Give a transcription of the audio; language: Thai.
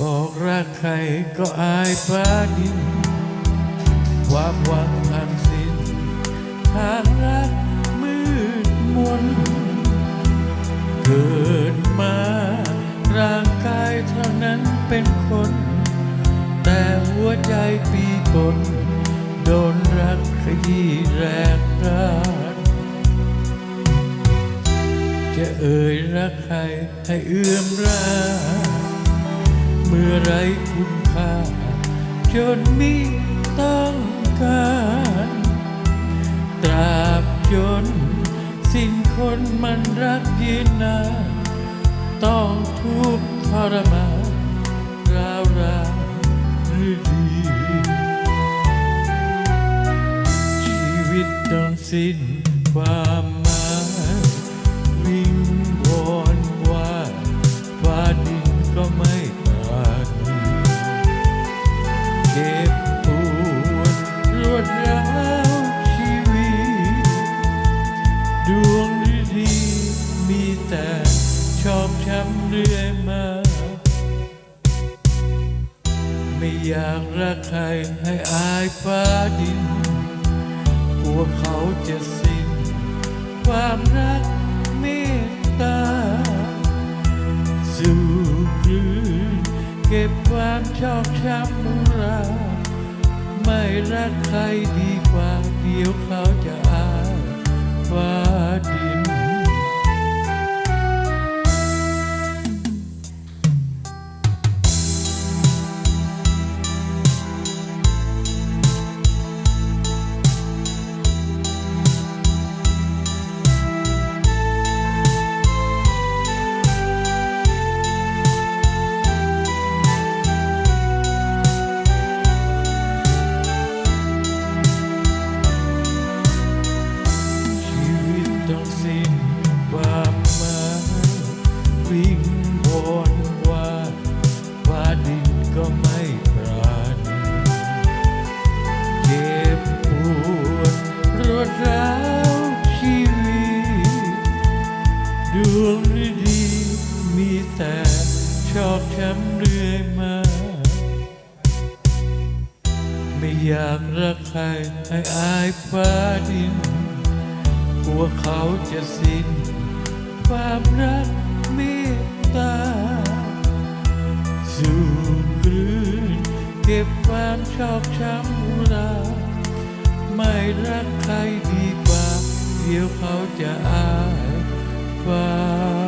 บอกรักใครก็อายฟ้าดิน ความหวังพังสิ้น ทางรักมืดมน เกิดมาร่างกายเท่านั้นเป็นคน แต่หัวใจปีปน โดนรักขยี้แรกร้าจะเอ่ยรักใครให้เอื้อมราเมื่อไรคุณค่าจนมิต้องการตราบจน สิ้นคนมันรักยืนนานต้องทุกข์ทรมานราวราหรือดีชีวิตต้องสิ้นความ ช้ำเรื่อยมา ไม่อยากรักใครให้อายฟ้าดินกลัวเขาจะสิ้น ความรักเมตตา สู่กลืนเก็บความชอบช้ำราไม่รักใครดีกว่าเดียวเขาจะอายฟ้าดิน อบช้ำเรื่อยมา ไม่อยากรักใครให้อายฟ้าดิน กลัวเขาจะสิ้นความรักเมตตา สู่กลืนเก็บความชอบช้ำราไม่รักใครดีกว่า เดี๋ยวเขาจะอายฟ้า